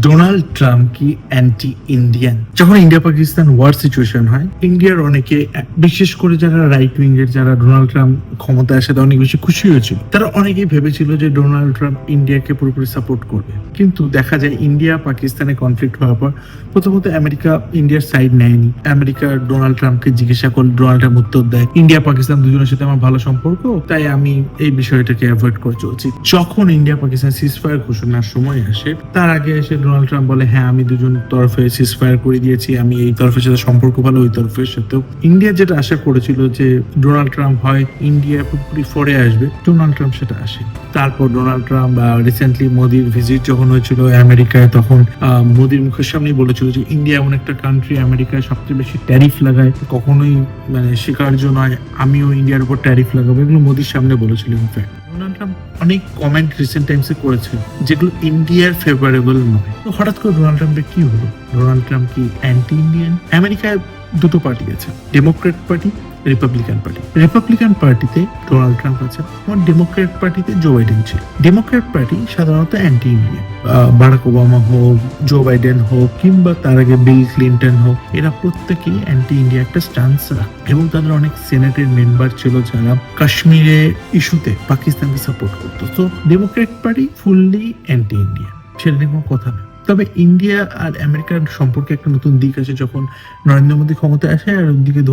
Donald Trump কি anti Indian যখন India Pakistan war situation হয় ইন্ডিয়ার অনেকে, বিশেষ করে যারা রাইট উইং এর যারা ডোনাল্ড ট্রাম্প ক্ষমতায় আসাতে অনেক বেশি খুশি হয়েছিল। তারা অনেকেই ভেবেছিল যে ডোনাল্ড ট্রাম্প ইন্ডিয়াকে পুরোপুরি সাপোর্ট করবে। কিন্তু দেখা যায় ইন্ডিয়া পাকিস্তানে কনফ্লিক্ট হওয়ার পর, প্রথমত আমেরিকা ইন্ডিয়ার সাইড নেয়নি। আমেরিকা ডোনাল্ড ট্রাম্পকে জিজ্ঞাসা করলে, ডোনাল্ড ট্রাম্প উত্তর দেয় ইন্ডিয়া পাকিস্তান দুজনের সাথে আমার ভালো সম্পর্ক, তাই আমি এই বিষয়টাকে অ্যাভয়েড করে চলছি। যখন ইন্ডিয়া পাকিস্তান সিজফায়ার ঘোষণার সময় আসে, তার আগে এসে ডোনাল্ড ট্রাম্প বলে হ্যাঁ আমি দুজন তরফে সিজফায়ার করে দিয়েছি, আমি এই তরফের সাথে সম্পর্ক ভালো, ওই তরফের সাথেও। ইন্ডিয়া যেটা আশা করেছিল যে ডোনাল্ড ট্রাম্প হয় ইন্ডিয়া পুরোপুরি ফরে আসবে, ডোনাল্ড ট্রাম্প সেটা আসে তারপর ডোনাল্ড ট্রাম্প রিসেন্টলি মোদির ভিজিট যখন হয়েছিল আমেরিকায়, তখন মোদির মুখের সামনেই বলেছিল যে ইন্ডিয়া এমন একটা কান্ট্রি আমেরিকায় সবচেয়ে বেশি ট্যারিফ লাগায়, কখনোই মানে স্বীকার্য নয়, আমিও ইন্ডিয়ার উপর ট্যারিফ লাগাবো, এগুলো মোদির সামনে বলেছিল ইনফ্যাক্ট ডোনাল্ড অনেক কমেন্ট রিসেন্ট টাইমসে করেছে, যেগুলো ইন্ডিয়ার ফেভারেবল নয়। তো হঠাৎ করে ডোনাল্ড ট্রাম্পের কি হলো? ডোনাল্ড ট্রাম্প কি অ্যান্টি ইন্ডিয়ান আমেরিকায় দুটো পার্টি আছে Democrat party Republican party Republican পার্টিতে ডোনাল্ড ট্রাম্প আছে এবং ডেমোক্রেট পার্টিতে জো বাইডেন ছিল ডেমোক্রেট পার্টি সাধারণত অ্যান্টি ইন্ডিয়ান বারাক ওবামা হোক জো বাইডেন হোক, কিংবা তার আগে বিল ক্লিন্টন হোক, এরা প্রত্যেকেই অ্যান্টি ইন্ডিয়া একটা স্টান্স রাখে এবং তাদের অনেক সেনেটের মেম্বার ছিল যারা কাশ্মীরে ইস্যুতে পাকিস্তানকে সাপোর্ট করতো। তো Democrat party fully anti Indian সেটা নিয়ে কোনো কথা নেই। তবে ইন্ডিয়া আর আমেরিকার সম্পর্কে একটা নতুন দিক আছে যখন নরেন্দ্র মোদী ক্ষমতায় আসে আর ওদিকে দু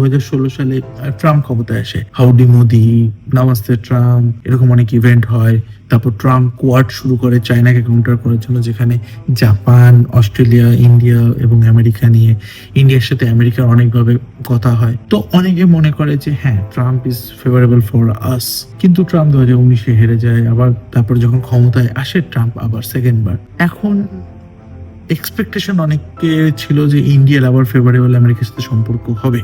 সালে ট্রাম্প ক্ষমতায় আসে। হাউডি, মোদি, নামাস্তে, ট্রাম্প, এরকম অনেক ইভেন্ট হয়। তারপর ট্রাম্প কোয়াড শুরু করে, চায়নাকে কাউন্টার করার জন্য, যেখানে জাপান, অস্ট্রেলিয়া, ইন্ডিয়া এবং আমেরিকা নিয়ে ইন্ডিয়ার সাথে আমেরিকার অনেকভাবে কথা হয়। তো অনেকে মনে করে যে হ্যাঁ Trump is favourable for us কিন্তু ট্রাম্প দু হাজার উনিশে হেরে যায়, আবার তারপর যখন ক্ষমতায় আসে, ট্রাম্প আবার সেকেন্ড বার। এখন এক্সপেকটেশন অনেকে ছিল যে ইন্ডিয়ার আবার ফেভারেবল আমেরিকার সাথে সম্পর্ক হবে।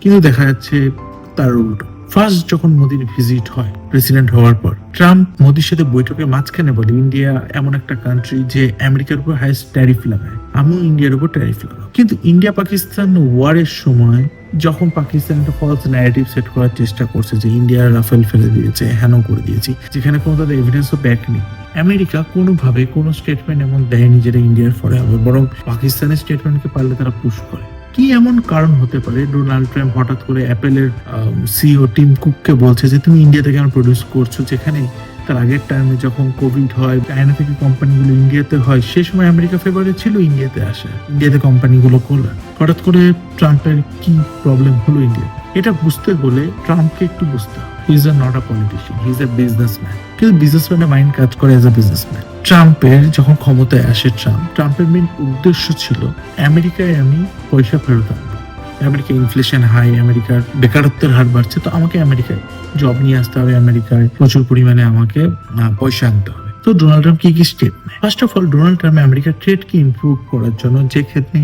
কিন্তু দেখা যাচ্ছে তার উল্টো। ফার্স্ট যখন মোদির ভিজিট হয় প্রেসিডেন্ট হওয়ার পর ট্রাম্প মোদির সাথে বৈঠকে মাঝখানে বলে ইন্ডিয়া এমন একটা কান্ট্রি যে আমেরিকার উপর হাইস্ট ট্যারিফ লাগায়। আমিও ইন্ডিয়ার উপর ট্যারিফ লাগাবো। কিন্তু ইন্ডিয়া পাকিস্তান ওয়ারের সময় যখন পাকিস্তান একটা ফলস ন্যারেটিভ সেট করার চেষ্টা করছে যে ইন্ডিয়া রাফেল ফেলে দিয়েছে হেন করে দিয়েছি, যেখানে কোনো তাদের এভিডেন্সও ব্যাক নেই। আমেরিকা কোনোভাবে কোনো স্টেটমেন্ট এমন দেয়নি যেটা ইন্ডিয়ার ফরে হবে বরং পাকিস্তানের স্টেটমেন্টকে পারলে তারা পুশ করে। কি এমন কারণ হতে পারে? ডোনাল্ড ট্রাম্প হঠাৎ করে অ্যাপেলের সিও টিম কুককে বলছে যে, তুমি ইন্ডিয়া থেকে আমার প্রডিউস করছ, যেখানে তার আগের টাইমে যখন কোভিড হয় চায়না থেকে কোম্পানিগুলো ইন্ডিয়াতে হয়, সে সময় আমেরিকা ফেভারে ছিল ইন্ডিয়াতে আসে। ইন্ডিয়াতে কোম্পানিগুলো করল হঠাৎ করে ট্রাম্পের কি প্রবলেম হলো ইন্ডিয়া এটা বুঝতে হলে ট্রাম্পকে একটু বুঝতে হবে। He is not a politician he is a businessman কিন্তু বিজনেসম্যানের মাইন্ড কাজ করে এজ এ বিজনেসম্যান ট্রাম্পের যখন ক্ষমতায় আসে ট্রাম্প ট্রাম্পের মেন উদ্দেশ্য ছিল আমেরিকায় আমি পয়সা ফেরত আনব। আমেরিকা ইনফ্লেশন হাই আমেরিকার বেকারত্বের হার বাড়ছে, তো আমাকে আমেরিকায় জব নিয়ে আসতে হবে, আমেরিকায় প্রচুর পরিমাণে আমাকে পয়সা আনতে হবে। তো ডোনাল্ড ট্রাম্প কি কি স্টেপ নেয়? First of all Donald Trump আমেরিকার ট্রেডকে ইমপ্রুভ করার জন্য যে ক্ষেত্রে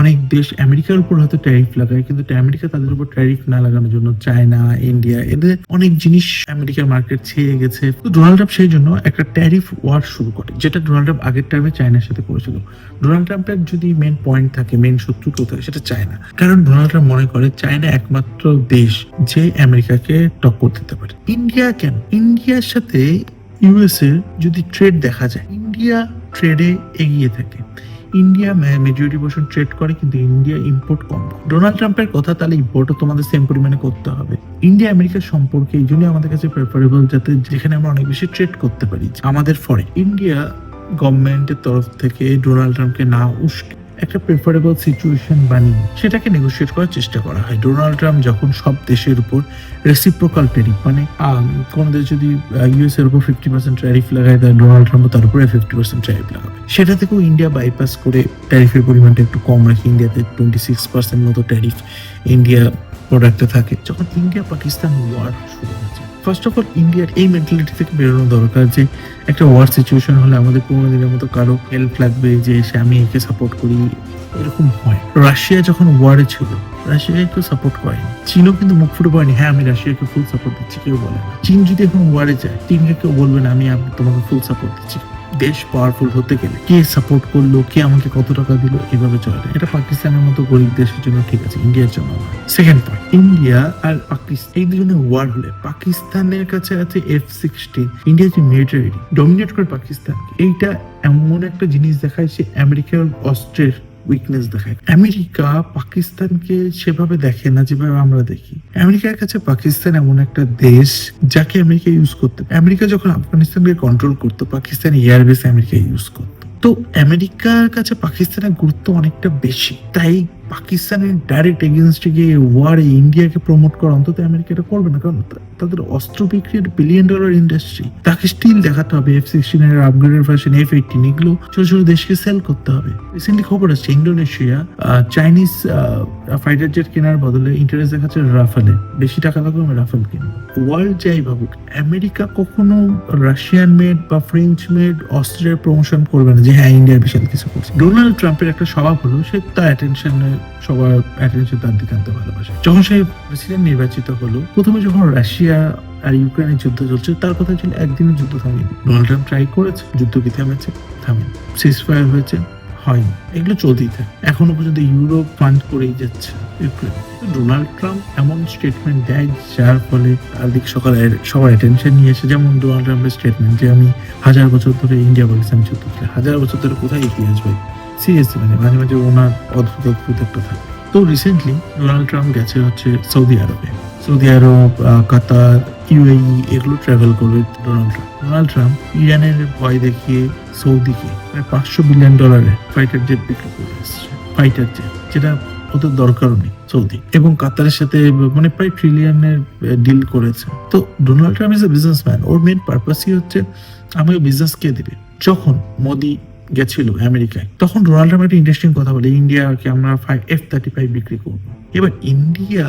অনেক দেশ আমেরিকার উপর হয়তো ট্যারিফ লাগায়, কিন্তু আমেরিকা তাদের উপর ট্যারিফ না লাগানোর জন্য চায়না ইন্ডিয়া এদের অনেক জিনিস আমেরিকার মার্কেট ছেয়ে গেছে। তো ডোনাল্ড ট্রাম্প সেই জন্য একটা ট্যারিফ ওয়ার শুরু করে, যেটা ডোনাল্ড ট্রাম্প আগের টাইমে চায়নার সাথে করেছিল। ডোনাল্ড ট্রাম্পের যদি মেন পয়েন্ট থাকে মেন শত্রু কেউ থাকে সেটা চায়না কারণ ডোনাল্ড ট্রাম্প মনে করে চায়না একমাত্র দেশ যে আমেরিকাকে টক্কর দিতে পারে। ইন্ডিয়া কেন? ইন্ডিয়ার সাথে ইউএস এর যদি ট্রেড দেখা যায়, ইন্ডিয়া ট্রেডে এগিয়ে থাকে। ইন্ডিয়া মেজরিটি পোর্শন ট্রেড করে, কিন্তু ইন্ডিয়া ইম্পোর্ট কম। ডোনাল্ড ট্রাম্পের কথা তাহলে ইম্পোর্টও তোমাদের সেম পরিমাণে করতে হবে। ইন্ডিয়া আমেরিকার সম্পর্কে এই জন্যই আমাদের কাছে প্রেফারেবল যাতে যেখানে আমরা অনেক বেশি ট্রেড করতে পারি। আমাদের ফরে ইন্ডিয়া গভর্নমেন্টের তরফ থেকে ডোনাল্ড ট্রাম্পকে না উস্কে একটা প্রেফারেবল সিচুয়েশন বানিয়ে সেটাকে নেগোসিয়েট করার চেষ্টা করা হয়। ডোনাল্ড ট্রাম্প যখন সব দেশের উপর রেসিপ্রোকাল ট্যারিফ মানে কোনো দেশ যদি ইউএস এর উপর ফিফটি পার্সেন্ট ট্যারিফ লাগায় তাহলে ডোনাল্ড ট্রাম্প তার উপরে ফিফটি পার্সেন্ট ট্যারিফ লাগাবে। সেটা থেকেও ইন্ডিয়া বাইপাস করে ট্যারিফের পরিমাণটা একটু কম রাখে। ইন্ডিয়াতে টোয়েন্টি সিক্স পার্সেন্ট মতো ট্যারিফ ইন্ডিয়া প্রোডাক্টে থাকে। যখন ইন্ডিয়া পাকিস্তান ওয়ার শুরু হয়েছে ফার্স্ট অফ অল ইন্ডিয়ার এই মেন্টালিটি থেকে বেরোনো দরকার যে একটা ওয়ার সিচুয়েশন হলে আমাদের পুরোনো দিনের মতো কারও হেল্প লাগবে, যে এসে আমি একে সাপোর্ট করি। এরকম হয়। রাশিয়া যখন ওয়ারে ছিল রাশিয়াকে কেউ সাপোর্ট করেনি। চীনও কিন্তু মুখ ফুটে পড়েনি হ্যাঁ আমি রাশিয়াকে ফুল সাপোর্ট দিচ্ছি, কেউ বলে। চীন যদি এখন ওয়ারে যায়, চীনকে কেউ বলবে না, আমি তোমাকে ফুল সাপোর্ট দিচ্ছি। দেশ পাওয়ারফুল হতে গেলে কে সাপোর্ট করল, কে আমাকে কত টাকা দিল, এভাবে চলে এটা পাকিস্তানের মতো গরিব দেশের জন্য ঠিক আছে, ইন্ডিয়ার জন্য সেকেন্ড পয়েন্ট ইন্ডিয়া আর পাকিস্তান, এই দুজনের ওয়ার হলে পাকিস্তানের কাছে আছে এফ সিক্সটিন ইন্ডিয়া যে মিলিটারি ডমিনেট করে পাকিস্তান এইটা এমন একটা জিনিস দেখায় সে আমেরিকার অস্ত্রের উইকনেস দেখায়। আমেরিকা পাকিস্তানকে সেভাবে দেখে না যেভাবে আমরা দেখি। আমেরিকার কাছে পাকিস্তান এমন একটা দেশ যাকে আমেরিকা ইউজ করতে আমেরিকা যখন আফগানিস্তানকে কন্ট্রোল করতো, পাকিস্তান এয়ারবেস আমেরিকা ইউজ করতো। তো আমেরিকার কাছে পাকিস্তানের গুরুত্ব অনেকটা বেশি। তাই পাকিস্তানের ডাইরেক্ট এগেনস্টে গিয়ে ওয়ারে ইন্ডিয়াকে প্রমোট করা অন্তত আমেরিকা এটা করবে না। কারণ তাদের অস্ত্র বিক্রির বিলিয়ন ডলার ইন্ডাস্ট্রি তাকে স্টিল দেখাতে হবে এফ সিক্সটিন এর আপগ্রেডেড ভার্সন এফ এইটিন এগুলো ছোট ছোট দেশকে সেল করতে হবে। রিসেন্টলি খবর আসছে ইন্ডোনেশিয়া চাইনিজ ফাইটার জেট কেনার বদলে ইন্টারেস্ট দেখাচ্ছে রাফেলে বেশি টাকা লাগবে আমি রাফেল কিনবো। ওয়ার্ল্ড যাই ভাবুক, আমেরিকা কখনো রাশিয়ান মেড বা ফ্রেঞ্চ মেড অস্ত্রের প্রমোশন করবে না যে হ্যাঁ ইন্ডিয়া বিশাল কিছু করছে। ডোনাল্ড ট্রাম্পের একটা স্বভাব হলো, সে তার অ্যাটেনশনে সবার অ্যাটেনশন তার দিকে আনতে ভালোবাসে। যখন সে প্রেসিডেন্ট নির্বাচিত হলো, প্রথমে যখন রাশিয়া আর ইউক্রেনের যুদ্ধ চলছে, তার কথা ছিল একদিনের যুদ্ধ থামিয়ে ডোনাল্ড ট্রাম্প ট্রাই করেছে সিজ ফায়ার হয়েছে, হয়নি। এগুলো চলতেই থাকে। এখনও পর্যন্ত ইউরোপ ফান্ড করেই যাচ্ছে ইউক্রেন। ডোনাল্ড ট্রাম্প এমন স্টেটমেন্ট দেয় যার ফলে আর্থিক সকালে সবার অ্যাটেনশন নিয়ে এসে, যেমন ডোনাল্ড ট্রাম্পের স্টেটমেন্ট যে, আমি হাজার বছর ধরে ইন্ডিয়া পাকিস্তান যুদ্ধ হাজার বছর ধরে কোথায় ইতিহাস ভাই সিরিয়াসলি মানে মাঝে মাঝে ওনার অদ্ভুত অদ্ভুত একটা থাকে। তো রিসেন্টলি ডোনাল্ড ট্রাম্প গেছে হচ্ছে সৌদি আরবে। সৌদি আরব কাতার ইউএই এগুলো ট্রাভেল করবে ডোনাল্ড ট্রাম্প ডোনাল্ড ট্রাম্প ইরানের ভয় দেখিয়ে সৌদিকে প্রায় পাঁচশো বিলিয়ন ডলারের ফাইটার জেট বিক্রি করে এসছে। ফাইটার জেট যেটা ওদের দরকারও নেই সৌদি। এবং কাতারের সাথে মানে প্রায় ট্রিলিয়নের ডিল করেছে। তো Donald Trump is a businessman or main পারপাসই হচ্ছে, আমাকে বিজনেস কে দেবে? যখন মোদি গেছিল আমেরিকায়, তখন ডোনাল্ড ট্রাম্প একটা ইন্টারেস্টিং কথা বলে, ইন্ডিয়াকে আমরা এফ থার্টি ফাইভ বিক্রি করব। এবার ইন্ডিয়া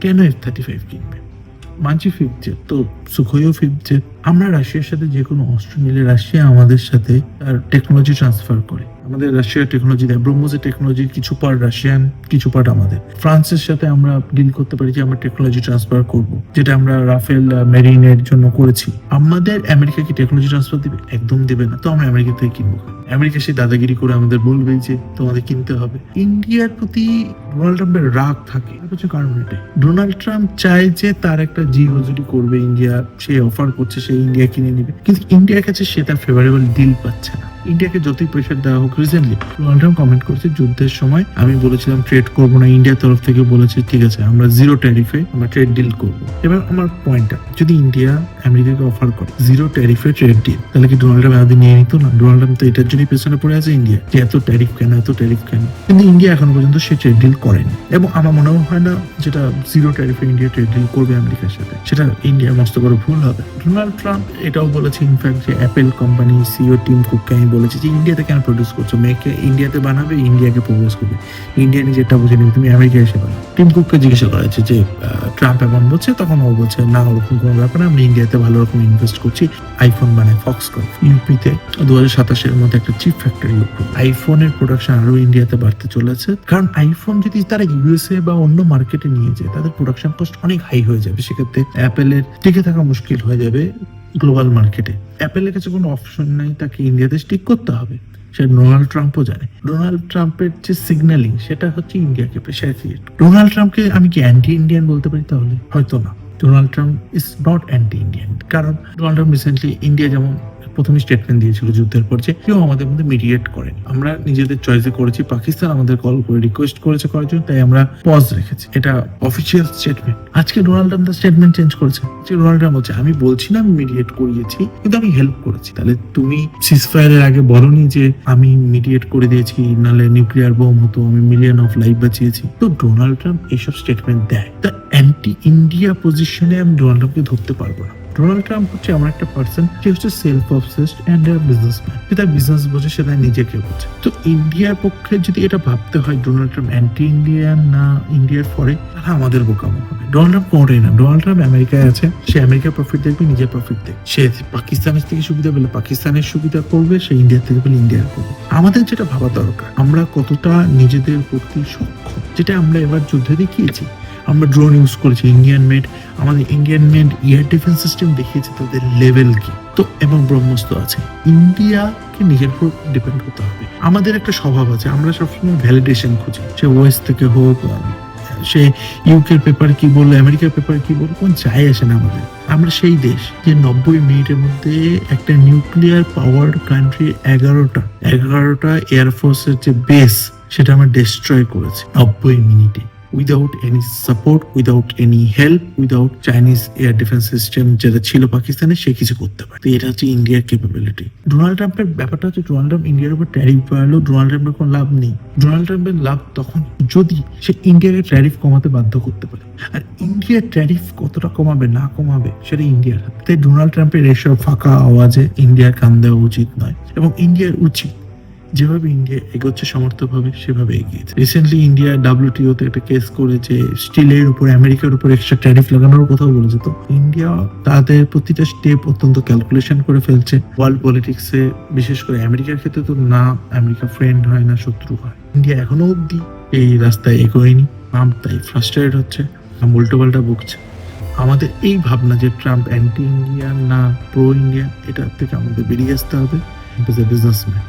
কেন এফ থার্টি ফাইভ কিনবে? মানছি জেট তো সুখইও জেট আমরা রাশিয়ার সাথে যে কোনো অস্ত্র নিলে রাশিয়া আমাদের সাথে তার টেকনোলজি ট্রান্সফার করে। আমাদের রাশিয়ার টেকনোলজি দেয় ব্রহ্মসের টেকনোলজির কিছু পার্ট রাশিয়ান, কিছু পার্ট আমাদের। ফ্রান্সের সাথে আমরা ডিল করতে পারি যে আমরা টেকনোলজি ট্রান্সফার করব, যেটা আমরা রাফেল মেরিনের জন্য করেছি। আমাদের আমেরিকা কি টেকনোলজি ট্রান্সফার দিবে? একদম দিবে না। তো আমরা আমেরিকা থেকে কিনবো আমেরিকা সেই দাদাগিরি করে আমাদের বলবে যে তোমাদের কিনতে হবে। ইন্ডিয়ার প্রতি ডোনাল্ড ট্রাম্পের রাগ থাকে হচ্ছে কারণ এটাই। ডোনাল্ড ট্রাম্প চায় যে তার একটা জি হজুরি করবে, ইন্ডিয়া সে অফার করছে, সে ইন্ডিয়া কিনে নিবে। কিন্তু ইন্ডিয়ার কাছে সে তার ফেভারেবল ডিল পাচ্ছে না। ইন্ডিয়াকে যতই প্রেশার দেওয়া হোক রিসেন্টলি ডোনাল্ড ট্রাম্প কমেন্ট করছে, যুদ্ধের সময় আমি বলেছিলাম ট্রেড করব না ইন্ডিয়ার তরফ থেকে বলেছে, ঠিক আছে, আমরা জিরো ট্যারিফে আমরা ট্রেড ডিল করব। এবার আমার পয়েন্টটা যদি ইন্ডিয়া আমেরিকাকে অফার করে জিরো ট্যারিফে ট্রেড ডিল তাহলে কি ডোনাল্ড ট্রাম্প এতদিন নিয়ে নিত না? ডোনাল্ড ট্রাম্প তো এটার জন্যই পেছনে পড়ে আছে ইন্ডিয়া যে এত ট্যারিফ কেন, এত ট্যারিফ কেন? কিন্তু ইন্ডিয়া এখনও পর্যন্ত সে ট্রেড ডিল করেনি। এবং আমার মনে হয় না যেটা জিরো ট্যারিফে ইন্ডিয়া ট্রেড ডিল করবে আমেরিকার সাথে, সেটা ইন্ডিয়ার মস্ত বড় ভুল হবে। ডোনাল্ড ট্রাম্প এটাও বলেছে ইনফ্যাক্ট যে অ্যাপেল কোম্পানি সিও টিম কুককে বলেছি যে ইন্ডিয়াতে কেন প্রডিউস করছ? মেয়েকে ইন্ডিয়াতে বানাবে ইন্ডিয়াকে প্রডিউস করবে? ইন্ডিয়া নিজেরটা বুঝে নেবে, তুমি আমেরিকায় এসে বানাও। টিম কুককে জিজ্ঞাসা করা হয়েছে যে ট্রাম্প এমন বলছে? তখন ও বলছে, না, ওরকম কোনো ব্যাপার আমি ইন্ডিয়াতে ভালো রকম ইনভেস্ট করছি। আইফোন বানায় ফক্সকন ইউপিতে দু হাজার সাতাশের মধ্যে একটা চিপ ফ্যাক্টরি আইফোনের প্রোডাকশন আরও ইন্ডিয়াতে বাড়তে চলেছে। কারণ আইফোন যদি তারা ইউএসএ বা অন্য মার্কেটে নিয়ে যায়, তাদের প্রোডাকশন কস্ট অনেক হাই হয়ে যাবে। সেক্ষেত্রে অ্যাপেলের টিকে থাকা মুশকিল হয়ে যাবে। গ্লোবাল মার্কেটে অ্যাপেলের কাছে কোনো অপশন নাই, তাকে ইন্ডিয়াতে স্টিক করতে হবে। সেটা ডোনাল্ড ট্রাম্পও জানে। ডোনাল্ড ট্রাম্পের যে সিগন্যালিং সেটা হচ্ছে ইন্ডিয়াকে প্রেশার ক্রিয়েট ডোনাল্ড ট্রাম্পকে আমি কি অ্যান্টি ইন্ডিয়ান বলতে পারি তাহলে? হয়তো না। Donald Trump is not anti Indian কারণ ডোনাল্ড ট্রাম্প রিসেন্টলি ইন্ডিয়া যেমন প্রথমে স্টেটমেন্ট দিয়েছিল যুদ্ধের পর যে কেউ আমাদের মধ্যে মিডিয়েট করেনি। আমরা নিজেদের চয়েসে করেছি, পাকিস্তান আমাদের কল করে রিকোয়েস্ট করেছে করার জন্য, তাই আমরা পজ রেখেছি। এটা অফিসিয়াল স্টেটমেন্ট আজকে ডোনাল্ড ট্রাম্প স্টেটমেন্ট চেঞ্জ করেছে। যে ডোনাল্ড ট্রাম্প বলছে, আমি বলছি না, আমি মিডিয়েট করিয়েছি, কিন্তু আমি হেল্প করেছি। তাহলে তুমি সিসফায়ারের আগে বলনি যে, আমি মিডিয়েট করে দিয়েছি নালে নিউক্লিয়ার বোম হতো, আমি মিলিয়ন অফ লাইফ বাঁচিয়েছি। তো ডোনাল্ড ট্রাম্প এইসব স্টেটমেন্ট দেয়। তা অ্যান্টি ইন্ডিয়া পজিশনে আমি ডোনাল্ড ট্রাম্পকে ধরতে পারব না। ডোনাল্ড ট্রাম্প হচ্ছে এমন একটা পার্সন যে হচ্ছে সেলফ অবসেসড অ্যান্ড বিজনেসম্যান যে তার বিজনেস বোঝে সে তার নিজেকে বোঝে। তো ইন্ডিয়ার পক্ষে যদি এটা ভাবতে হয়, ডোনাল্ড ট্রাম্প অ্যান্টি ইন্ডিয়ান না ইন্ডিয়ার ফরে তাহলে আমাদের বোকামো হবে। ডোনাল্ড ট্রাম্প না। ডোনাল্ড ট্রাম্প আমেরিকায় আছে, সে আমেরিকার প্রফিট দেখবে, নিজের প্রফিট দেখবে। সে পাকিস্তানের থেকে সুবিধা পেলে পাকিস্তানের সুবিধা করবে, সে ইন্ডিয়ার থেকে পেলে ইন্ডিয়ার করবে। আমাদের যেটা ভাবা দরকার, আমরা কতটা নিজেদের প্রতি সক্ষম, যেটা আমরা এবার যুদ্ধে দেখিয়েছি আমরা ড্রোন ইউজ করেছি ইন্ডিয়ান মেড আমাদের Indian made air defence system দেখিয়েছে তাদের লেভেল কি। তো এবং ব্রহ্মস্ত্র আছে। ইন্ডিয়াকে নিজের উপর ডিপেন্ড হতে হবে। আমাদের একটা স্বভাব আছে, আমরা সবসময় ভ্যালিডেশন খুঁজি। সে ওয়েস্ট থেকে হোক, সে ইউকের পেপার কি বলল আমেরিকার পেপার কি বলল, কোন যায় আসে না আমাদের। আমরা সেই দেশ যে নব্বই মিনিটের মধ্যে একটা নিউক্লিয়ার পাওয়ার কান্ট্রি এগারোটা এগারোটা এয়ারফোর্সের যে বেস সেটা আমরা ডিস্ট্রয় করেছি নব্বই মিনিটে। Without any support without any help without Chinese air defence system যেটা ছিল পাকিস্তানে, সে কিছু করতে পারে। এটা হচ্ছে ইন্ডিয়ার ক্যাপাবিলিটি ডোনাল্ড ট্রাম্পের ব্যাপারটা হচ্ছে ডোনাল্ড ট্রাম্প ইন্ডিয়ার উপর ট্যারিফ বাড়ালো ডোনাল্ড ট্রাম্পের কোনো লাভ নেই। ডোনাল্ড ট্রাম্পের লাভ তখন যদি সে ইন্ডিয়াকে ট্যারিফ কমাতে বাধ্য করতে পারে। আর ইন্ডিয়ার ট্যারিফ কতটা কমাবে, না কমাবে, সেটা ইন্ডিয়ার হাতে। তাই ডোনাল্ড ট্রাম্পের এসব ফাঁকা আওয়াজে ইন্ডিয়ার কান দেওয়া উচিত নয়। এবং ইন্ডিয়ার উচিত যেভাবে ইন্ডিয়া এগোচ্ছে, সমর্থকভাবে সেভাবে এগিয়েছে। রিসেন্টলি ইন্ডিয়া ডাব্লিউটিও তে একটা কেস করেছে স্টিলের উপর আমেরিকার উপর এক্সট্রা ট্যারিফ লাগানোর কথাও বলেছে। তো ইন্ডিয়া তাদের প্রতিটা স্টেপ অত্যন্ত ক্যালকুলেশন করে ফেলছে। ওয়ার্ল্ড পলিটিক্সে বিশেষ করে আমেরিকার ক্ষেত্রে তো না আমেরিকা ফ্রেন্ড হয় না, শত্রু হয়। ইন্ডিয়া এখনও অবধি এই রাস্তায় এগোয়নি ট্রাম্প তাই ফ্রাস্ট্রেটেড হচ্ছে উল্টো পাল্টা বকছে। আমাদের এই ভাবনা যে ট্রাম্প অ্যান্টি ইন্ডিয়ান না প্রো ইন্ডিয়ান এটা থেকে আমাদের বেরিয়ে আসতে হবে। বিজনেসম্যান